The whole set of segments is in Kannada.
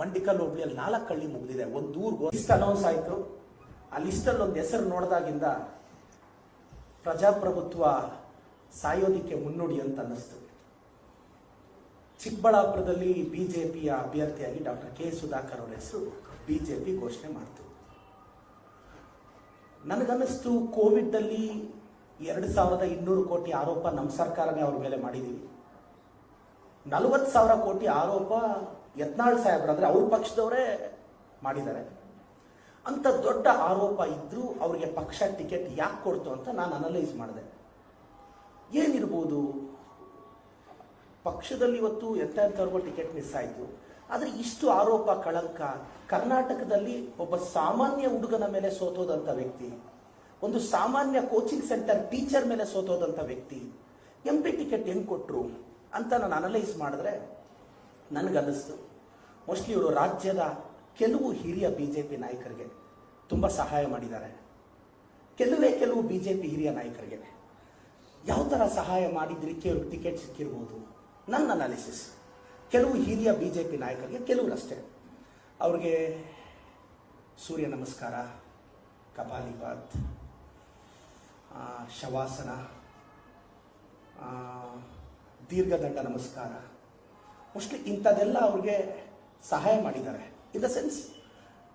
ಮಂಡಿಕಲ್ ಹೋಬಳಿಯಲ್ಲಿ ನಾಲ್ಕು ಹಳ್ಳಿ ಮುಗಿದಿದೆ. ಒಂದು ಊರ್ ಲಿಸ್ಟ್ ಅನೌನ್ಸ್ ಆಯಿತು. ಆ ಲಿಸ್ಟಲ್ಲಿ ಒಂದು ಹೆಸರು ನೋಡಿದಾಗಿಂದ ಪ್ರಜಾಪ್ರಭುತ್ವ ಸಾಯೋದಿಕ್ಕೆ ಮುನ್ನುಡಿ ಅಂತ ಅನ್ನಿಸ್ತು. ಚಿಕ್ಕಬಳ್ಳಾಪುರದಲ್ಲಿ ಬಿಜೆಪಿಯ ಅಭ್ಯರ್ಥಿಯಾಗಿ ಡಾಕ್ಟರ್ ಕೆ. ಸುಧಾಕರ್ ಅವರ ಹೆಸರು ಬಿಜೆಪಿ ಘೋಷಣೆ ಮಾಡ್ತು. ನನಗನ್ನಿಸ್ತು ಕೋವಿಡ್ ಅಲ್ಲಿ ಎರಡು ಸಾವಿರದ ಇನ್ನೂರು ಕೋಟಿ ಆರೋಪ ನಮ್ಮ ಸರ್ಕಾರನೇ ಅವ್ರ ಮೇಲೆ ಮಾಡಿದ್ದೀವಿ ನಲವತ್ತು ಸಾವಿರ ಕೋಟಿ ಆರೋಪ ಯತ್ನಾಳ್ ಸಾಹೇಬ್ರ ಅಂದ್ರೆ ಅವ್ರ ಪಕ್ಷದವರೇ ಮಾಡಿದ್ದಾರೆ. ಅಂತ ದೊಡ್ಡ ಆರೋಪ ಇದ್ದರೂ ಅವರಿಗೆ ಪಕ್ಷ ಟಿಕೆಟ್ ಯಾಕೆ ಕೊಡ್ತು ಅಂತ ನಾನು ಅನಲೈಸ್ ಮಾಡಿದೆ. ಏನಿರ್ಬೋದು? ಪಕ್ಷದಲ್ಲಿ ಇವತ್ತು ಎಂತ ಎಂಥವ್ರಿಗೂ ಟಿಕೆಟ್ ಮಿಸ್ ಆಯಿತು. ಆದರೆ ಇಷ್ಟು ಆರೋಪ, ಕಳಂಕ, ಕರ್ನಾಟಕದಲ್ಲಿ ಒಬ್ಬ ಸಾಮಾನ್ಯ ಹುಡುಗನ ಮೇಲೆ ಸೋತೋದಂಥ ವ್ಯಕ್ತಿ, ಒಂದು ಸಾಮಾನ್ಯ ಕೋಚಿಂಗ್ ಸೆಂಟರ್ ಟೀಚರ್ ಮೇಲೆ ಸೋತೋದಂಥ ವ್ಯಕ್ತಿ ಎಂ ಟಿಕೆಟ್ ಹೆಂಗೆ ಕೊಟ್ಟರು ಅಂತ ನಾನು ಅನಲೈಸ್ ಮಾಡಿದ್ರೆ ನನಗನ್ನಿಸ್ತು. ಮೋಸ್ಟ್ಲಿ ಇವರು ರಾಜ್ಯದ ಕೆಲವು ಹಿರಿಯ ಬಿ ಜೆ ಪಿ ನಾಯಕರಿಗೆ ತುಂಬ ಸಹಾಯ ಮಾಡಿದ್ದಾರೆ. ಕೆಲವೇ ಕೆಲವು ಬಿ ಜೆ ಪಿ ಹಿರಿಯ ನಾಯಕರಿಗೆ. ಯಾವ ಥರ ಸಹಾಯ ಮಾಡಿದ್ದಕ್ಕೆ ಅವ್ರಿಗೆ ಟಿಕೆಟ್ ಸಿಕ್ಕಿರ್ಬೋದು. ನನ್ನ ಅನಾಲಿಸಿಸ್ ಕೆಲವು ಹಿರಿಯ ಬಿ ಜೆ ಪಿ ನಾಯಕರಿಗೆ ಕೆಲವರಷ್ಟೇ ಅವ್ರಿಗೆ ಸೂರ್ಯ ನಮಸ್ಕಾರ ಕಪಾಲಿಪಾತ್ ಶವಾಸನ ದೀರ್ಘದಂಡ ನಮಸ್ಕಾರ ಮೋಸ್ಟ್ಲಿ ಇಂಥದ್ದೆಲ್ಲ ಅವ್ರಿಗೆ ಸಹಾಯ ಮಾಡಿದ್ದಾರೆ. ಇನ್ ದ ಸೆನ್ಸ್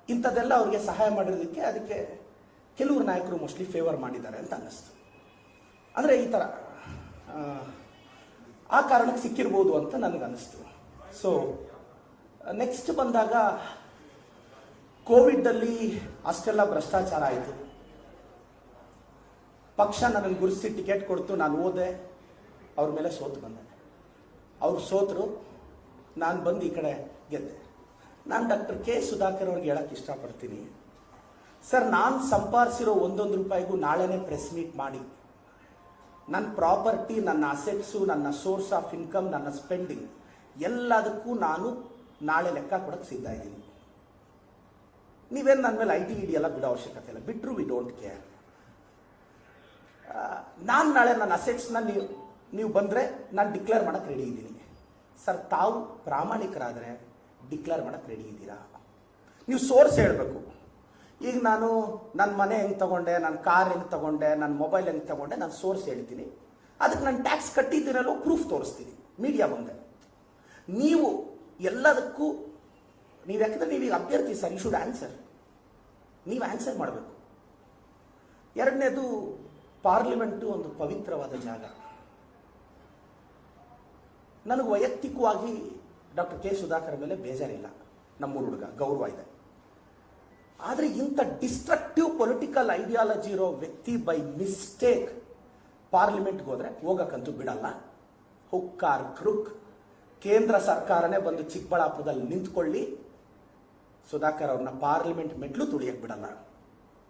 ಇಂಥದ್ದೆಲ್ಲ ಅವ್ರಿಗೆ ಸಹಾಯ ಮಾಡಿರೋದಕ್ಕೆ ಅದಕ್ಕೆ ಕೆಲವರು ನಾಯಕರು ಮೋಸ್ಟ್ಲಿ ಫೇವರ್ ಮಾಡಿದ್ದಾರೆ ಅಂತ ಅನ್ನಿಸ್ತು. ಅಂದರೆ ಈ ಥರ ಆ, ಕಾರಣಕ್ಕೆ ಸಿಕ್ಕಿರ್ಬೋದು ಅಂತ ನನಗೆ ಅನ್ನಿಸ್ತು. ಸೊ ನೆಕ್ಸ್ಟ್ ಬಂದಾಗ ಕೋವಿಡಲ್ಲಿ ಅಷ್ಟೆಲ್ಲ ಭ್ರಷ್ಟಾಚಾರ ಆಯಿತು. ಪಕ್ಷ ನನಗೆ ಗುರುಸಿ ಟಿಕೆಟ್ ಕೊಡ್ತು ನಾನು ಓದೆ ಅವ್ರ ಮೇಲೆ ಸೋತು ಬಂದೆ. ಅವ್ರು ಸೋತರು ನಾನು ಬಂದು ಈ ಕಡೆ ಗೆದ್ದೆ. ನಾನು ಡಾಕ್ಟರ್ ಕೆ ಸುಧಾಕರ್ ಅವ್ರಿಗೆ ಹೇಳಕ್ಕೆ ಇಷ್ಟಪಡ್ತೀನಿ. ಸರ್, ನಾನು ಸಂಪಾದಿಸಿರೋ ಒಂದೊಂದು ರೂಪಾಯಿಗೂ ನಾಳೆನೇ ಪ್ರೆಸ್ ಮೀಟ್ ಮಾಡಿ. ನನ್ನ ಪ್ರಾಪರ್ಟಿ, ನನ್ನ ಅಸೆಟ್ಸು, ನನ್ನ ಸೋರ್ಸ್ ಆಫ್ ಇನ್ಕಮ್, ನನ್ನ ಸ್ಪೆಂಡಿಂಗ್ ಎಲ್ಲದಕ್ಕೂ ನಾನು ನಾಳೆ ಲೆಕ್ಕ ಕೊಡಕ್ಕೆ ಸಿದ್ಧ ಇದ್ದೀನಿ. ನೀವೇನು ನನ್ನ ಮೇಲೆ ಐ ಟಿ ಇಡಿ ಎಲ್ಲ ಬಿಡೋ ಅವಶ್ಯಕತೆ ಇಲ್ಲ. ಬಿಟ್ಟರು ವಿ ಡೋಂಟ್ ಕೇರ್. ನಾನು ನಾಳೆ ನನ್ನ ಅಸೆಟ್ಸ್ನ ನೀವು ನೀವು ಬಂದರೆ ನಾನು ಡಿಕ್ಲೇರ್ ಮಾಡೋಕ್ಕೆ ರೆಡಿ ಇದ್ದೀನಿ. ಸರ್, ತಾವು ಪ್ರಾಮಾಣಿಕರಾದರೆ ಡಿಕ್ಲೇರ್ ಮಾಡಕ್ಕೆ ರೆಡಿ ಇದ್ದೀರಾ? ನೀವು ಸೋರ್ಸ್ ಹೇಳಬೇಕು. ಈಗ ನಾನು ನನ್ನ ಮನೆ ಹೆಂಗೆ ತಗೊಂಡೆ ನನ್ನ ಕಾರ್ ಹೆಂಗೆ ತಗೊಂಡೆ ನನ್ನ ಮೊಬೈಲ್ ಹೆಂಗೆ ತಗೊಂಡೆ, ನಾನು ಸೋರ್ಸ್ ಹೇಳ್ತೀನಿ. ಅದಕ್ಕೆ ನಾನು ಟ್ಯಾಕ್ಸ್ ಕಟ್ಟಿದ್ದೀರಲ್ಲೋ ಪ್ರೂಫ್ ತೋರಿಸ್ತೀನಿ ಮೀಡಿಯಾ ಮುಂದೆ. ನೀವು ಎಲ್ಲದಕ್ಕೂ, ನೀವು ಯಾಕಂದ್ರೆ ನೀವೀಗ ಅಭ್ಯರ್ಥಿ ಸರ್ ಯು ಶುಡ್ ಆನ್ಸರ್ ನೀವು ಆನ್ಸರ್ ಮಾಡಬೇಕು. ಎರಡನೇದು ಪಾರ್ಲಿಮೆಂಟು ಒಂದು ಪವಿತ್ರವಾದ ಜಾಗ. ನನಗೆ ವೈಯಕ್ತಿಕವಾಗಿ ಡಾಕ್ಟರ್ ಕೆ ಸುಧಾಕರ್ ಮೇಲೆ ಬೇಜಾರಿಲ್ಲ. ನಮ್ಮೂರು ಹುಡುಗ, ಗೌರವ ಇದೆ. ಆದರೆ ಇಂಥ ಡಿಸ್ಟ್ರಕ್ಟಿವ್ ಪೊಲಿಟಿಕಲ್ ಐಡಿಯಾಲಜಿ ಇರೋ ವ್ಯಕ್ತಿ ಬೈ ಮಿಸ್ಟೇಕ್ ಪಾರ್ಲಿಮೆಂಟ್ಗೆ ಹೋದರೆ ಹೋಗಕ್ಕಂತೂ ಬಿಡಲ್ಲ. ಹುಕ್ಕಾರ್ ಕ್ರುಕ್. ಕೇಂದ್ರ ಸರ್ಕಾರನೇ ಬಂದು ಚಿಕ್ಕಬಳ್ಳಾಪುರದಲ್ಲಿ ನಿಂತ್ಕೊಳ್ಳಿ. ಸುಧಾಕರ್ ಅವ್ರನ್ನ ಪಾರ್ಲಿಮೆಂಟ್ ಮೆಟ್ಲು ತುಳಿಯಕ್ಕೆ ಬಿಡಲ್ಲ.